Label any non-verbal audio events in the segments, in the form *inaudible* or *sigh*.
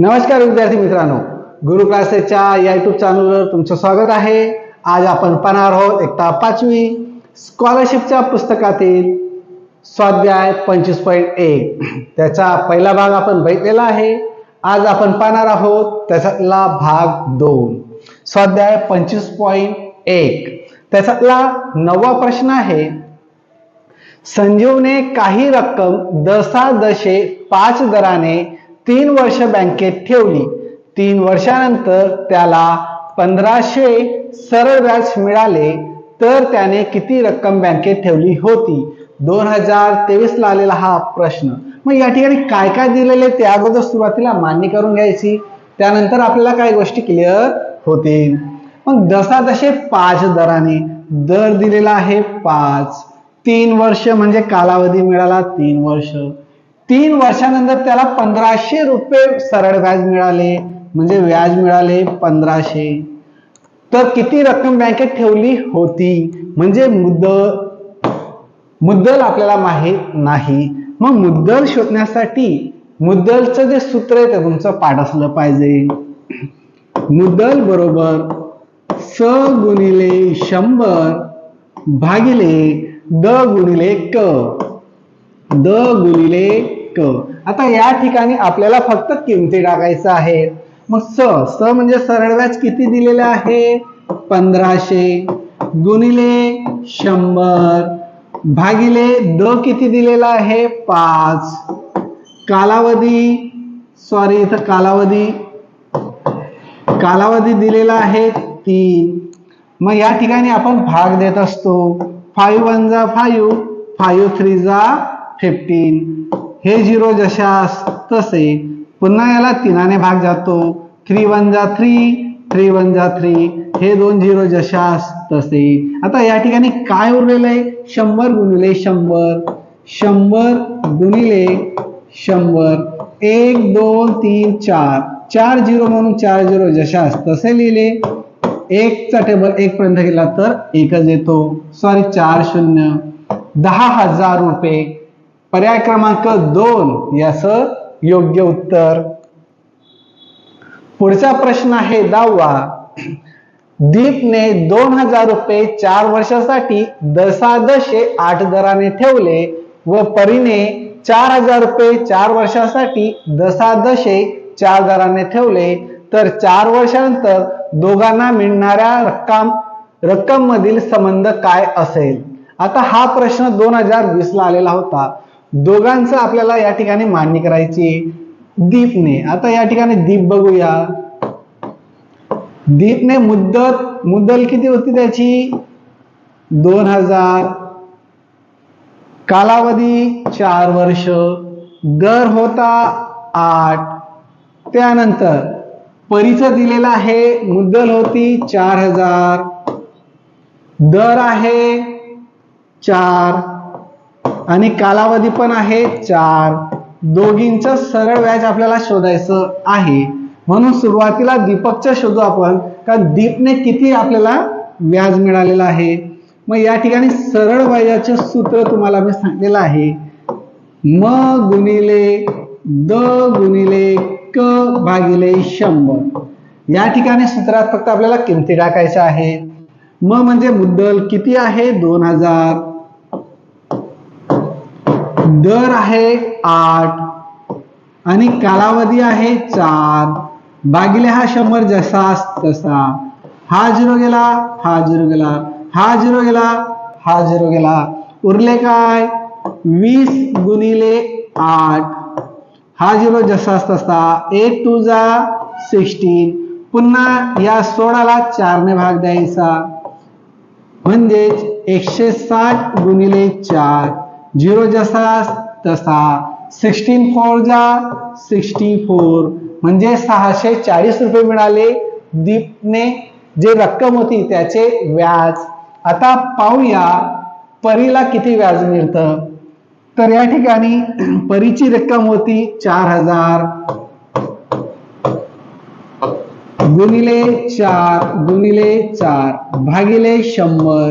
नमस्कार विद्यार्थी मित्रांनो. गुरु क्लासेसच्या या युट्यूब चॅनलवर तुमचं स्वागत आहे. आज आपण पाहणार आहोत एकता पाचवी स्कॉलरशिपच्या पुस्तकातील स्वाध्याय पंचवीस पॉईंट एक. त्याचा पहिला भाग आपण बघितलेला आहे. आज आपण पाहणार आहोत त्याच्यातला भाग दोन. स्वाध्याय पंचवीस पॉईंट एक. त्याच्यातला नववा प्रश्न आहे संजीवने काही रक्कम दशादशे पाच दराने तीन वर्ष बँकेत ठेवली. तीन वर्षानंतर त्याला पंधराशे सरळ व्याज मिळाले तर त्याने किती रक्कम बँकेत ठेवली होती? दोन हजार तेवीस ला आलेला हा प्रश्न. मग या ठिकाणी काय काय दिलेले ते अगोदर सुरुवातीला मान्य करून घ्यायची. त्यानंतर आपल्याला काय गोष्टी क्लिअर होतील. मग जसे पाच दराने दर दिलेला आहे पाच. तीन वर्ष म्हणजे कालावधी मिळाला तीन वर्ष. तीन वर्षानंतर त्याला पंधराशे रुपये सरळ व्याज मिळाले. म्हणजे व्याज मिळाले पंधराशे. तर किती रक्कम बँकेत ठेवली होती? म्हणजे मुद्दल मुद्दल आपल्याला माहीत नाही. मग मुद्दल शोधण्यासाठी मुद्दलचं जे सूत्र आहे ते तुमचं पाठ असलं पाहिजे. मुद्दल बरोबर स गुणिले शंभर भागिले द गुणिले क. द गुणिले क आता या ठिकाणी आपल्याला फक्त किमती टाकायचं आहे. मग स स म्हणजे सरळ व्याज किती दिलेलं आहे? पंधराशे. गुणिले शंभर. भागिले द किती दिलेला आहे? पाच. कालावधी सॉरी इथं कालावधी. कालावधी दिलेला आहे तीन. मग या ठिकाणी आपण भाग देत असतो. फाईव्ह वन जा फाईव्ह फाईव्ह थ्री जा फिफ्टीन हे झिरो जशास तसे. पुन्हा याला तीनाने भाग जातो. थ्री वन जा थ्री थ्री वन जा थ्री हे दोन झिरो जशास तसे. आता या ठिकाणी काय उरलेलं आहे? शंभर गुणिले शंभर. शंभर गुणिले शंभर. एक दोन तीन चार. चार झिरो म्हणून चार झिरो जशास तसे लिहिले. एकचा टेबल एक पर्यंत गेला तर एकच येतो. सॉरी चार शून्य. दहा हजार रुपये. पर्याय क्रमांक दोन याच योग्य उत्तर. पुढचा प्रश्न आहे दहावा. दीपने दोन हजार रुपये चार वर्षासाठी दशादशे आठ दराने ठेवले व परीने चार हजार रुपये चार वर्षासाठी दशादशे चार दराने ठेवले. तर चार वर्षानंतर दोघांना मिळणाऱ्या रक्कम रक्कम मधील संबंध काय असेल? आता हा प्रश्न दोन हजार वीस ला आलेला होता. दोघांचं आपल्याला या ठिकाणी मान्य करायची दीपने आता या ठिकाणी दीप बघूया. दीपने मुद्दत मुद्दल किती होती त्याची? दोन हजार. कालावधी चार वर्ष. दर होता आठ. त्यानंतर परीचं दिलेला आहे मुद्दल होती चार हजार. दर आहे चार. आणि कालावधी पण आहे चार. दोघींचं सरळ व्याज आपल्याला शोधायचं आहे. म्हणून सुरुवातीला दीपकचं शोधू आपण कारण दीपने किती आपल्याला व्याज मिळालेलं आहे. मग या ठिकाणी सरळ व्याजाचे सूत्र तुम्हाला मी सांगितलेलं आहे. म गुणिले द गुणिले क भागिले शंभर. या ठिकाणी सूत्रात फक्त आपल्याला किमती टाकायच्या आहेत. म म्हणजे मुद्दल किती आहे? दोन हजार. दर आहे आठ आणि कालावधी आहे चार. भागिले हा शंभर जसा तसा. हा झिरो गेला हा झिरो गेला हा झिरो गेला हा झिरो गेला. उरले काय? वीस गुणिले आठ. हा झिरो जसा तसा. एट टू जा सिक्स्टीन पुन्हा या सोळाला चारने भाग द्यायचा. म्हणजेच एकशे साठ गुणिले चार. झिरो जसा तसा सिक्स्टीन फोर जा सिक्स्टी फोर म्हणजे सहाशे चाळीस रुपये मिळाले दीपने. जे रक्कम होती त्याचे व्याज. आता पाहूया परीला किती व्याज मिळतं. तर या ठिकाणी *clears throat* परीची रक्कम होती चार हजार. गुणिले चार गुणिले चार भागिले शंभर.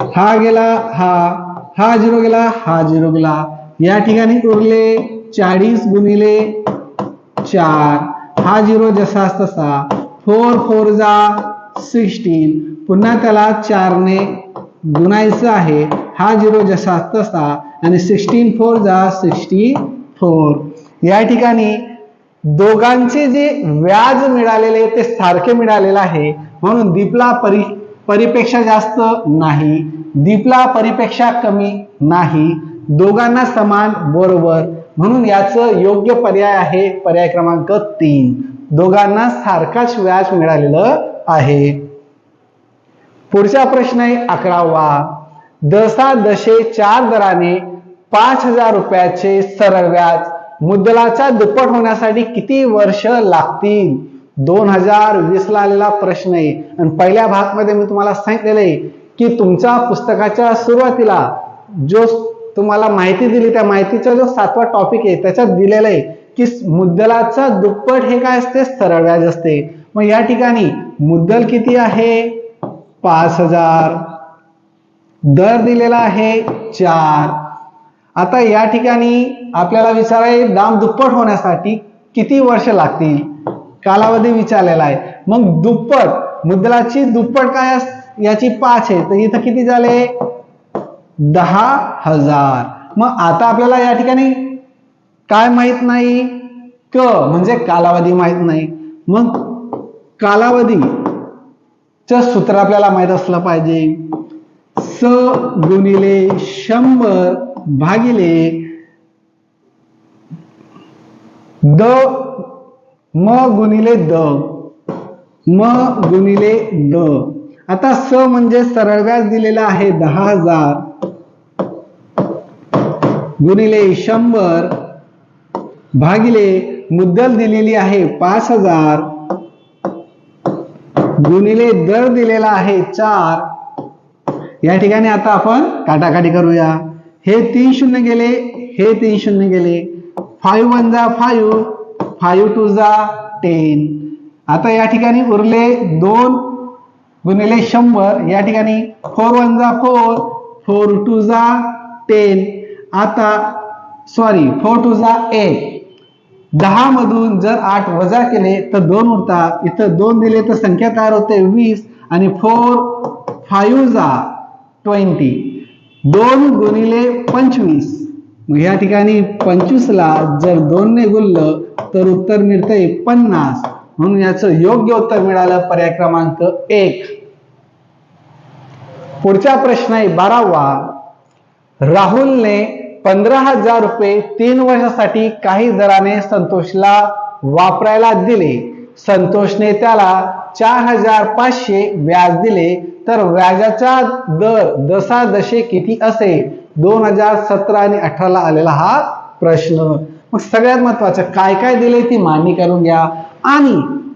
हा गेला हा हा झिरो गेला हा झिरो गेला. या ठिकाणी उरले चाळीस गुणिले चार. हा झिरो जसा तसा. फोर फोर जा सिक्स्टीन. पुन्हा त्याला चारने गुणायचं आहे. हा झिरो जसा तसा. आणि सिक्स्टीन फोर जा सिक्स्टी फोर. या ठिकाणी दोघांचे जे व्याज मिळालेले ते सारखे मिळालेलं आहे. म्हणून दीपला परी परीपेक्षा जास्त नाही दीपला परीपेक्षा कमी नाही दोघांना समान बरोबर. म्हणून याचं योग्य पर्याय आहे पर्याय क्रमांक तीन. दोघांना सारखाच व्याज मिळालेलं आहे. पुढचा प्रश्न आहे अकरावा. दसा दशे चार दराने पाच हजार रुपयाचे सरळ व्याज. मुद्दलाचा दुप्पट होण्यासाठी किती वर्ष लागतील? दोन हजार वीस ला आलेला प्रश्न आहे. आणि पहिल्या भागमध्ये मी तुम्हाला सांगितलेलं आहे की तुमच्या पुस्तकाच्या सुरुवातीला जो तुम्हाला माहिती दिली त्या माहितीचा जो सातवा टॉपिक आहे त्याच्यात दिलेलं आहे की मुद्दलाचा दुप्पट हे काय असते? सरळ व्याज असते. मग या ठिकाणी मुद्दल किती आहे? पाच हजार. दर दिलेला आहे चार. आता या ठिकाणी आपल्याला विचाराय दाम दुप्पट होण्यासाठी किती वर्ष लागतील? कालावधी विचारलेला आहे. मग दुप्पट मुद्दलाची दुप्पट काय याची पाच आहे. तर इथं किती झाले? दहा हजार. मग आता आपल्याला या ठिकाणी काय माहीत नाही? क म्हणजे कालावधी माहीत नाही. मग कालावधी च सूत्र आपल्याला माहीत असलं पाहिजे. स गुणिले शंभर भागिले द म गुणिले द. म गुणिले द. आता स म्हणजे सरळ व्याज दिलेला आहे दहा हजार. गुणिले शंभर भागिले मुद्दल दिलेली आहे पाच हजार. गुणिले दर दिलेला आहे चार. या ठिकाणी आता आपण काटाकाटी करूया. हे तीन शून्य गेले हे तीन शून्य गेले. फाईव्ह वन जा फाईव्ह. फाईव्ह टू जा टेन. आता या ठिकाणी उरले दोन गुणिले शंभर. या ठिकाणी फोर वन जा फोर फोर टू जा टेन. आता सॉरी फोर टू जा एट. दहा मधून जर आठ वजा केले तर दोन उरतात. इथं दोन दिले तर संख्या तयार होते वीस आणि फोर फाईव्ह जा ट्वेंटी. दोन गुणिले पंचवीस. मग या ठिकाणी पंचवीसला जर दोनने गुणलं तर उत्तर मिळतंय पन्नास म्हणून याचं योग्य उत्तर मिळालं पर्याय क्रमांक एक. पुढचा प्रश्न आहे बारावा. राहुलने पंधरा हजार रुपये तीन वर्षासाठी काही दराने संतोषला वापरायला दिले. संतोषने त्याला चार हजार पाचशे व्याज दिले. तर व्याजाचा दर दसा दशे किती असेल? दोन हजार सतरा आणि अठराला आलेला हा प्रश्न. मग सगळ्यात महत्वाचं काय काय दिले ती मान्य करून घ्या. आणि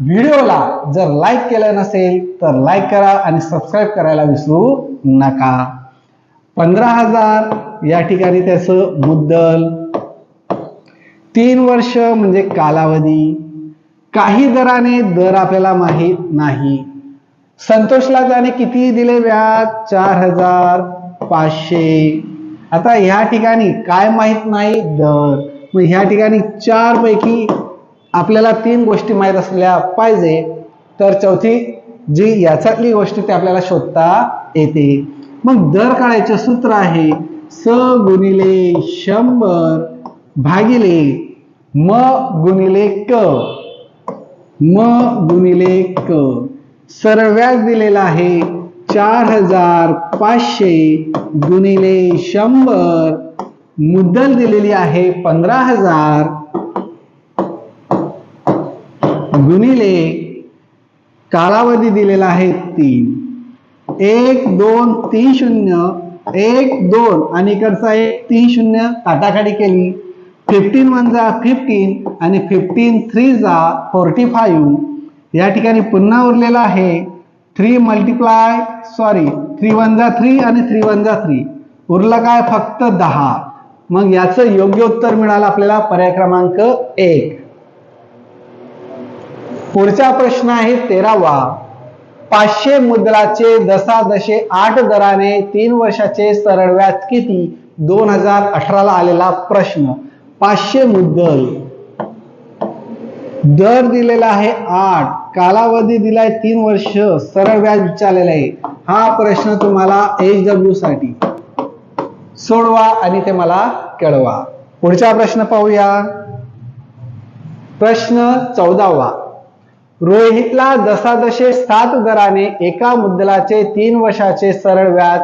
व्हिडिओला जर लाईक केलं नसेल तर लाईक करा आणि सबस्क्राईब करायला विसरू नका. पंधरा हजार या ठिकाणी त्याचं मुद्दल. तीन वर्ष म्हणजे कालावधी. काही दराने दर आपल्याला माहीत नाही. संतोषला त्याने किती दिले व्याज? चार हजार पाचशे. आता ह्या ठिकाणी काय माहीत नाही? दर. मग ह्या ठिकाणी चार पैकी आपल्याला तीन गोष्टी माहीत असल्या पाहिजे. तर चौथी जी याच्यातली गोष्ट ती आपल्याला शोधता येते. मग दर काढायचे सूत्र आहे स गुणिले शंभर भागिले म गुणिले क. म गुणिले क. सरळ व्याज दिलेला आहे चार हजार पाचशे गुणिले शंभर मुद्दल दिलेली आहे पंधरा हजार गुणिले कालावधी दिलेला आहे तीन. एक दोन तीन शून्य. एक दोन. आणि इकडचा एक तीन शून्य. काटाकाटी केली. फिफ्टीन वन जा फिफ्टीन आणि फिफ्टीन थ्री जा फोर्टी फाईव्ह या ठिकाणी पुन्हा उरलेला आहे three multiply sorry three one जा थ्री आणि थ्री वन जा थ्री उरलं काय? फक्त दहा. मग याचं योग्य उत्तर मिळालं आपल्याला पर्याय क्रमांक एक. पुढचा प्रश्न आहे तेरावा. पाचशे मुद्राचे दसा दशे आठ दराने तीन वर्षाचे सरळ व्याज किती? दोन हजार अठराला आलेला प्रश्न. पाचशे मुद्दल. दर दिलेला आहे आठ. कालावधी दिलाय तीन वर्ष. सरळ व्याज विचारलेला आहे. हा प्रश्न तुम्हाला एच डब्ल्यू साठी. सोडवा आणि ते मला कळवा. पुढचा प्रश्न पाहूया. प्रश्न चौदावा. रोहितला दशादशे सात दराने एका मुद्दलाचे तीन वर्षाचे सरळ व्याज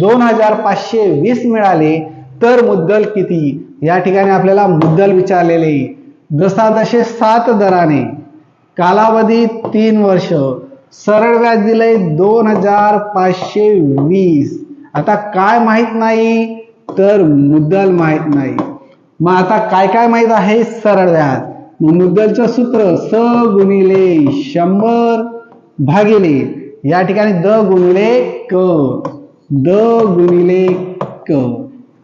दोन हजार पाचशे वीस मिळाले तर मुद्दल किती? या ठिकाणी आपल्याला मुद्दल विचारलेले. दशादशे सात दराने. कालावधी तीन वर्ष. सरळ व्याज दिलंय दोन हजार पाचशे वीस. आता काय माहीत नाही तर मुद्दल माहीत नाही. मग आता काय काय माहीत आहे? सरळ व्याज मग मुद्दलचं सूत्र स गुणिले शंभर भागिले या ठिकाणी द गुणिले क. द गुणिले क.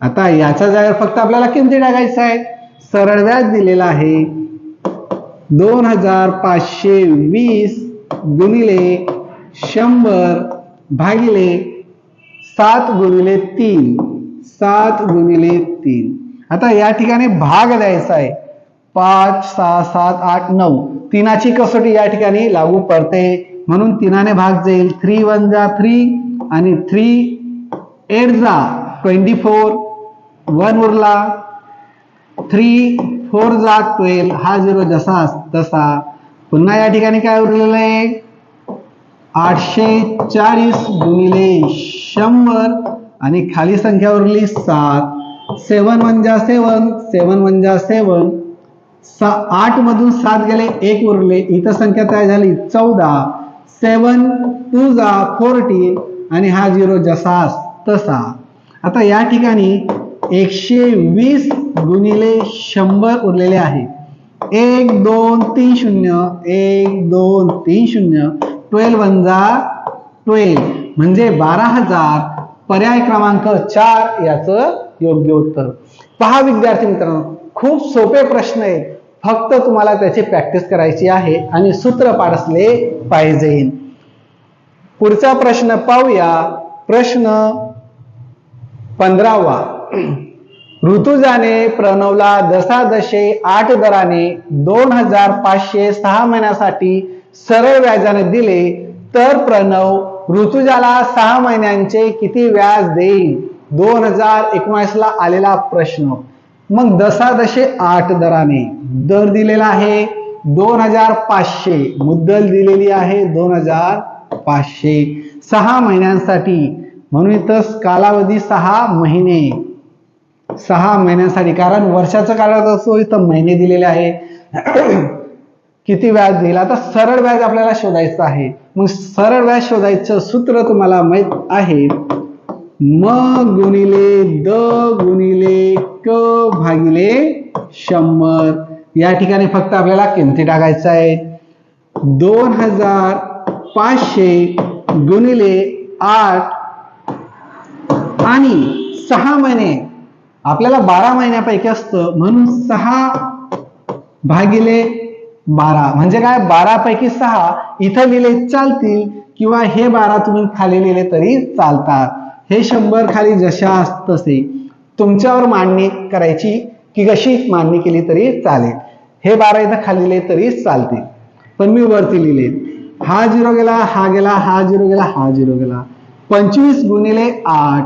आता याच्या जागेवर फक्त आपल्याला किमती टाकायचं आहे. सरळ व्याज दिलेला आहे दोन हजार पाचशे वीस गुणिले शंभर भागिले सात गुणिले तीन सात गुणिले तीन. आता या ठिकाणी भाग द्यायचा आहे. पाच सहा सात आठ नऊ. तिनाची कसोटी या ठिकाणी लागू पडते. म्हणून तिनाने भाग जाईल. थ्री वन जा थ्री आणि थ्री एट जा. ट्वेंटी फोर वन उरला थ्री फोर जा ट्वेल्व. हा झिरो जसा तसा. पुन्हा या ठिकाणी काय उरलेलं आहे? आठशे चाळीस गुणिले शंभर आणि खाली संख्या उरली सात. सेवन म्हणजे सेवन सेवन म्हणजे सेवन. सा आठ मधून सात गेले एक उरले. इथं संख्या तयार झाली चौदा. सेवन टू जा फोर्टी आणि हा झिरो जसा तसा. आता या ठिकाणी एकशे वीस गुणिले शंभर उरलेले आहे. एक दोन तीन शून्य. एक दोन तीन शून्य. ट्वेल्व वन जा ट्वेल्व. म्हणजे बारा हजार पर्याय क्रमांक चार याचं योग्य उत्तर. पहा विद्यार्थी मित्रांनो खूप सोपे प्रश्न आहेत. फक्त तुम्हाला त्याची प्रॅक्टिस करायची आहे आणि सूत्र पाडसले पाहिजे. पुढचा प्रश्न पाहूया. प्रश्न पंधरावा. ऋतुजाने प्रणवला दशादशे आठ दराने दोन हजार पाचशे सहा महिन्यासाठी सरळ व्याजाने दिले तर प्रणव ऋतुजाला सहा महिन्यांचे किती व्याज देईल? दोन हजार एकोणीस ला आलेला प्रश्न. मग दशादशे आठ दराने दर दिलेला आहे दोन हजार पाचशे. मुद्दल दिलेली आहे दोन हजार पाचशे. सहा महिन्यांसाठी म्हणून इथं कालावधी सहा महिने. सहा महिन्यांसाठी कारण वर्षाचा कालावधी असतो इथं महिने दिलेले आहे. किती व्याज देईल? आता सरळ व्याज आपल्याला शोधायचं आहे. मग सरळ व्याज शोधायचं सूत्र तुम्हाला माहीत आहे. म गुणिले द गुणिले क भागिले शंभर. या ठिकाणी फक्त आपल्याला किमती टाकायचं आहे. दोन हजार पाचशे गुणिले आठ आणि सहा महिने. आपल्याला बारा महिन्यापैकी असतं. म्हणून सहा भागिले बारा. म्हणजे काय? बारा पैकी सहा इथं लिहिले चालतील किंवा हे बारा तुम्ही खाली लिहिले तरी चालतात. हे शंभर खाली जशा तसे तुमच्यावर मांडणी करायची की कशी मांडणी केली तरी चालेल. हे बारा इथं खाली लिहिले तरी चालते पण मी वरती लिहिले. हा झिरो गेला हा गेला हा झिरो गेला हा झिरो गेला. पंचवीस गुणिले आठ.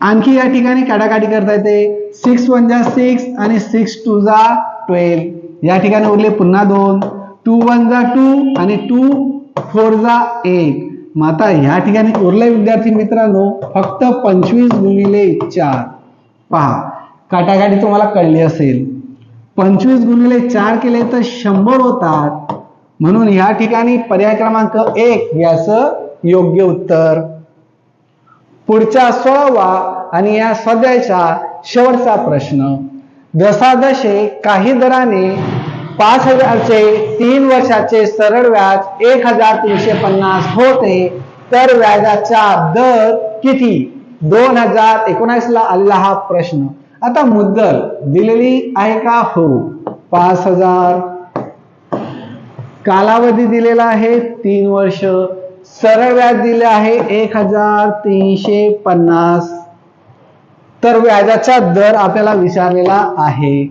आणखी या ठिकाणी काटाकाटी करता येते. सिक्स वन जा सिक्स आणि सिक्स टू जा ट्वेल्व. या ठिकाणी उरले पुन्हा दोन. टू वन जा टू आणि टू फोर जा एक. मग आता ह्या ठिकाणी उरले विद्यार्थी मित्रांनो फक्त पंचवीस गुणिले चार. पहा काटाकाटी तुम्हाला कळली असेल. पंचवीस गुणिले चार केले तर शंभर होतात. म्हणून ह्या ठिकाणी पर्याय क्रमांक एक याचं योग्य उत्तर. पुढचा सोळावा आणि या सध्याच्या शेवटचा प्रश्न. जसाजसे काही दराने पाच हजारचे तीन वर्षाचे सरळ व्याज एक हजार तीनशे पन्नास होते. तर व्याजाचा दर किती? दोन हजार एकोणास ला आलेला हा प्रश्न. आता मुद्दल दिलेली आहे का? हो. पाच हजार. कालावधी दिलेला आहे तीन वर्ष. सरळ व्याज दिले आहे एक हजार तीनशे पन्नास. तर व्याजाचा दर आपल्याला विचारलेला आहे.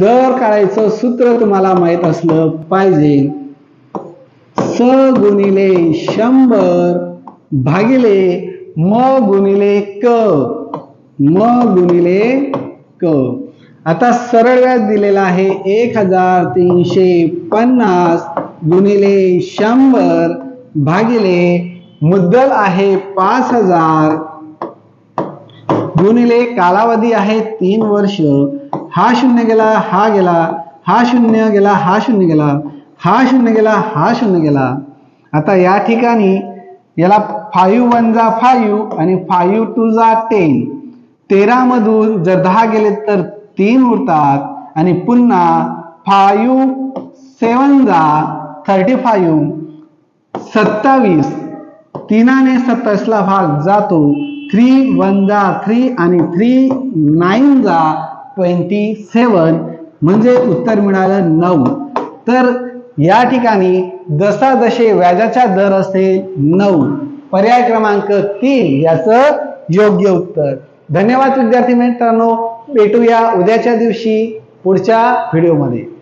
दर काढायचं सूत्र तुम्हाला माहीत असलं पाहिजे. स गुणिले शंभर भागिले म गुणिले क. म गुणिले क. आता सरळ व्याज दिलेला आहे एक हजार तीनशे पन्नास गुणिले शंभर भागिले. मुद्दल आहे पाच हजार गुणिले कालावधी आहे तीन वर्ष. हा शून्य गेला हा गेला हा शून्य गेला हा शून्य गेला हा शून्य गेला हा शून्य गेला. आता या ठिकाणी याला फाईव्ह वन जा फाईव्ह आणि फाईव्ह टू जा टेन तेरा मधून जर दहा गेले तर तीन उरतात आणि पुन्हा फाईव्ह सेवन जा थर्टी फाईव्ह सत्तावीस. तीनाने सत्तावीसला भाग जातो. थ्री वन जा थ्री आणि थ्री नाईन जा ट्वेंटी सेवन. म्हणजे उत्तर मिळालं नऊ. तर या ठिकाणी जसा जसे व्याजाचा दर असेल नऊ. पर्याय क्रमांक तीन याचं योग्य उत्तर. धन्यवाद विद्यार्थी मित्रांनो. भेटूया उद्याच्या दिवशी पुढच्या व्हिडिओमध्ये.